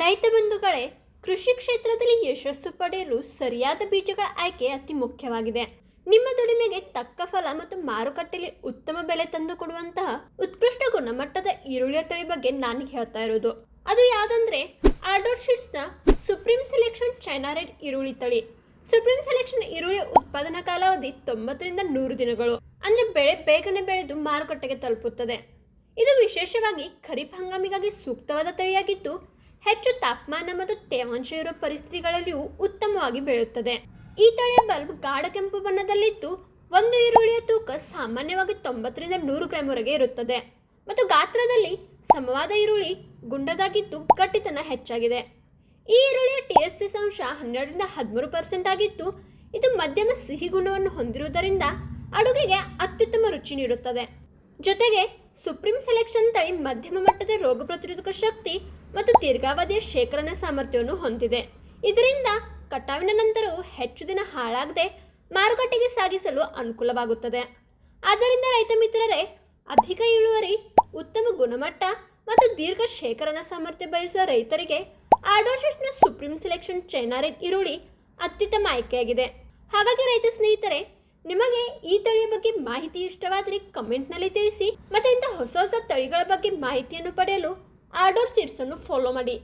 ರೈತ ಬಂಧುಗಳೇ, ಕೃಷಿ ಕ್ಷೇತ್ರದಲ್ಲಿ ಯಶಸ್ಸು ಪಡೆಯಲು ಸರಿಯಾದ ಬೀಜಗಳ ಆಯ್ಕೆ ಅತಿ ಮುಖ್ಯವಾಗಿದೆ. ನಿಮ್ಮ ದುಡಿಮೆಗೆ ತಕ್ಕ ಫಲ ಮತ್ತು ಮಾರುಕಟ್ಟೆಯಲ್ಲಿ ಉತ್ತಮ ಬೆಲೆ ತಂದುಕೊಡುವಂತಹ ಉತ್ಕೃಷ್ಟ ಗುಣಮಟ್ಟದ ಈರುಳ್ಳಿಯ ತಳಿ ಬಗ್ಗೆ ನಾನು ಹೇಳ್ತಾ ಇರೋದು. ಅದು ಯಾವುದಂದ್ರೆ ಆರ್ಡರ್ ಶೀಟ್ಸ್ನ ಸುಪ್ರೀಂ ಸೆಲೆಕ್ಷನ್ ಚೈನಾ ರೆಡ್ ಈರುಳ್ಳಿ ತಳಿ. ಸುಪ್ರೀಂ ಸೆಲೆಕ್ಷನ್ ಈರುಳ್ಳಿ ಉತ್ಪಾದನಾ ಕಾಲಾವಧಿ ತೊಂಬತ್ತರಿಂದ ನೂರು ದಿನಗಳು, ಅಂದ್ರೆ ಬೆಳೆ ಬೇಗನೆ ಬೆಳೆದು ಮಾರುಕಟ್ಟೆಗೆ ತಲುಪುತ್ತದೆ. ಇದು ವಿಶೇಷವಾಗಿ ಖರೀಫ್ ಹಂಗಾಮಿಗಾಗಿ ಸೂಕ್ತವಾದ ತಳಿಯಾಗಿದ್ದು ಹೆಚ್ಚು ತಾಪಮಾನ ಮತ್ತು ತೇವಾಂಶ ಇರುವ ಪರಿಸ್ಥಿತಿಗಳಲ್ಲಿಯೂ ಉತ್ತಮವಾಗಿ ಬೆಳೆಯುತ್ತದೆ. ಈ ತಳಿಯ ಬಲ್ಬ್ ಗಾಢ ಕೆಂಪು ಬಣ್ಣದಲ್ಲಿದ್ದು, ಒಂದು ಈರುಳ್ಳಿಯ ತೂಕ ಸಾಮಾನ್ಯವಾಗಿ ತೊಂಬತ್ತರಿಂದ ನೂರು ಗ್ರಾಂವರೆಗೆ ಇರುತ್ತದೆ. ಮತ್ತು ಗಾತ್ರದಲ್ಲಿ ಸಮವಾದ ಈರುಳ್ಳಿ ಗುಂಡದಾಗಿದ್ದು ಗಟ್ಟಿತನ ಹೆಚ್ಚಾಗಿದೆ. ಈ ಈರುಳ್ಳಿಯ ಟಿ ಎಸ್ ಎಸ್ ಅಂಶ ಹನ್ನೆರಡರಿಂದ ಹದಿಮೂರು ಪರ್ಸೆಂಟ್ ಆಗಿದ್ದು, ಇದು ಮಧ್ಯಮ ಸಿಹಿ ಗುಣವನ್ನು ಹೊಂದಿರುವುದರಿಂದ ಅಡುಗೆಗೆ ಅತ್ಯುತ್ತಮ ರುಚಿ ನೀಡುತ್ತದೆ. ಜೊತೆಗೆ ಸುಪ್ರೀಂ ಸೆಲೆಕ್ಷನ್ ತಳಿ ಮಧ್ಯಮ ಮಟ್ಟದ ರೋಗ ಪ್ರತಿರೋಧಕ ಶಕ್ತಿ ಮತ್ತು ದೀರ್ಘಾವಧಿಯ ಶೇಖರಣಾ ಸಾಮರ್ಥ್ಯವನ್ನು ಹೊಂದಿದೆ. ಇದರಿಂದ ಕಟಾವಿನ ನಂತರವೂ ಹೆಚ್ಚು ದಿನ ಹಾಳಾಗದೆ ಮಾರುಕಟ್ಟೆಗೆ ಸಾಗಿಸಲು ಅನುಕೂಲವಾಗುತ್ತದೆ. ಆದ್ದರಿಂದ ರೈತ ಮಿತ್ರರೇ, ಅಧಿಕ ಇಳುವರಿ, ಉತ್ತಮ ಗುಣಮಟ್ಟ ಮತ್ತು ದೀರ್ಘ ಶೇಖರಣಾ ಸಾಮರ್ಥ್ಯ ಬಯಸುವ ರೈತರಿಗೆ ಆಡೋಶಿಸ್ನ ಸುಪ್ರೀಂ ಸೆಲೆಕ್ಷನ್ ಚೈನಾರೆಡ್ ಈರುಳ್ಳಿ ಅತ್ಯುತ್ತಮ ಆಯ್ಕೆಯಾಗಿದೆ. ಹಾಗಾಗಿ ರೈತ ಸ್ನೇಹಿತರೆ ಬಗ್ಗೆ ಮಾಹಿತಿ ಇಷ್ಟವಾದರೆ ಕಮೆಂಟ್ನಲ್ಲಿ ತಿಳಿಸಿ. ಮತ್ತು ಇಂಥ ಹೊಸ ಹೊಸ ತಳಿಗಳ ಬಗ್ಗೆ ಮಾಹಿತಿಯನ್ನು ಪಡೆಯಲು ಆರ್ಡರ್ ಸೀಟ್ಸನ್ನು ಫಾಲೋ ಮಾಡಿ.